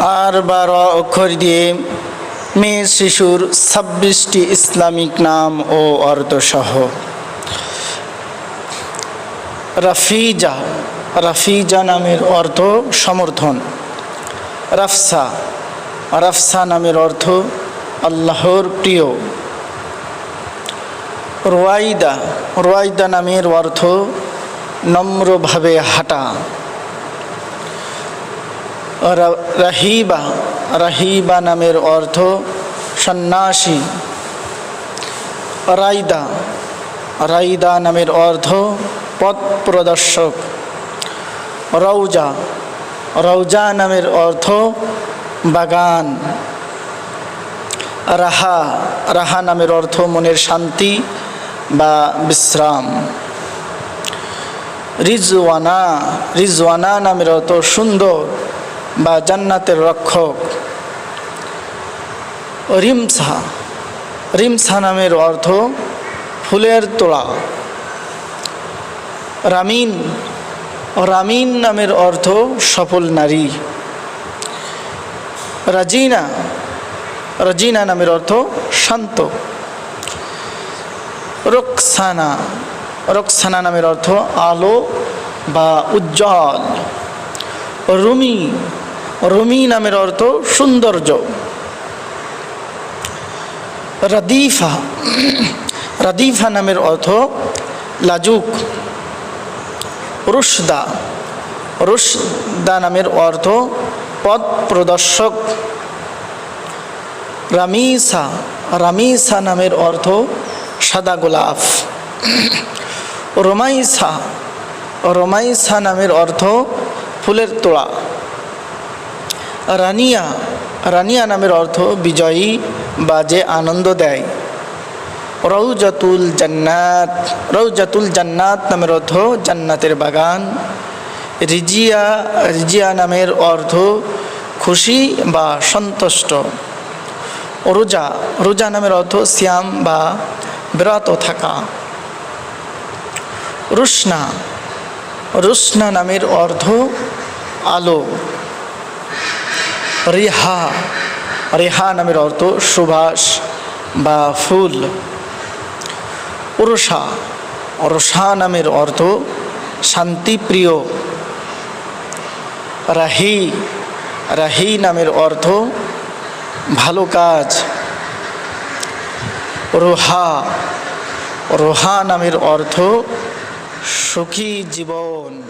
আর বারো অক্ষর দিয়ে মেয়ে শিশুর ছাব্বিশটি ইসলামিক নাম ও অর্থসহ রাফিজা রাফিজা নামের অর্থ সমর্থন। রাফসা রাফসা নামের অর্থ আল্লাহর প্রিয়। রোয়াইদা রোয়াইদা নামের অর্থ নম্রভাবে হাঁটা। রাহিবা রাহিবা নামের অর্থ সন্ন্যাসী। রাইদা রাইদা নামের অর্থ পথ প্রদর্শক। রৌজা রৌজা নামের অর্থ বাগান। রাহা রাহা নামের অর্থ মনের শান্তি বা বিশ্রাম। রিজওয়ানা রিজওয়ানা নামের অর্থ সুন্দর। বা জান্নাতের রক্ষক। রিমসা রিমসা নামের অর্থ ফুলের তোড়া। রামিন রামিন নামের অর্থ সফল নারী। রাজিনা রাজিনা নামের অর্থ শান্ত। রোকসানা রোকসানা নামের অর্থ আলো বা উজ্জ্বল। রুমি রুমি নামের অর্থ সৌন্দর্য। রাদিফা রাদিফা নামের অর্থ লাজুক। রুশদা রুশদা নামের অর্থ পথ প্রদর্শক। রামিসা রামিসা নামের অর্থ সাদা গোলাপ। রোমাইসা রোমাইসা নামের অর্থ ফুলের তোড়া। রানিয়া রানিয়া নামের অর্থ বিজয়ী বা যে আনন্দ দেয়। রৌজাতুল জান্নাত রৌজাতুল জান্নাত নামের অর্থ জান্নাতের বাগান। রিজিয়া রিজিয়া নামের অর্থ খুশি বা সন্তুষ্ট। রোজা রোজা নামের অর্থ শ্যাম বা বিরত থাকা। রুষ্ণা রুষ্ণা নামের অর্থ আলো। রেহা রেহা নামের অর্থ সুভাষ বা ফুল। ওরসা রসা নামের অর্থ শান্তিপ্রিয়। রাহি রাহি নামের অর্থ ভালো কাজ। রোহা রোহা নামের অর্থ সুখী জীবন।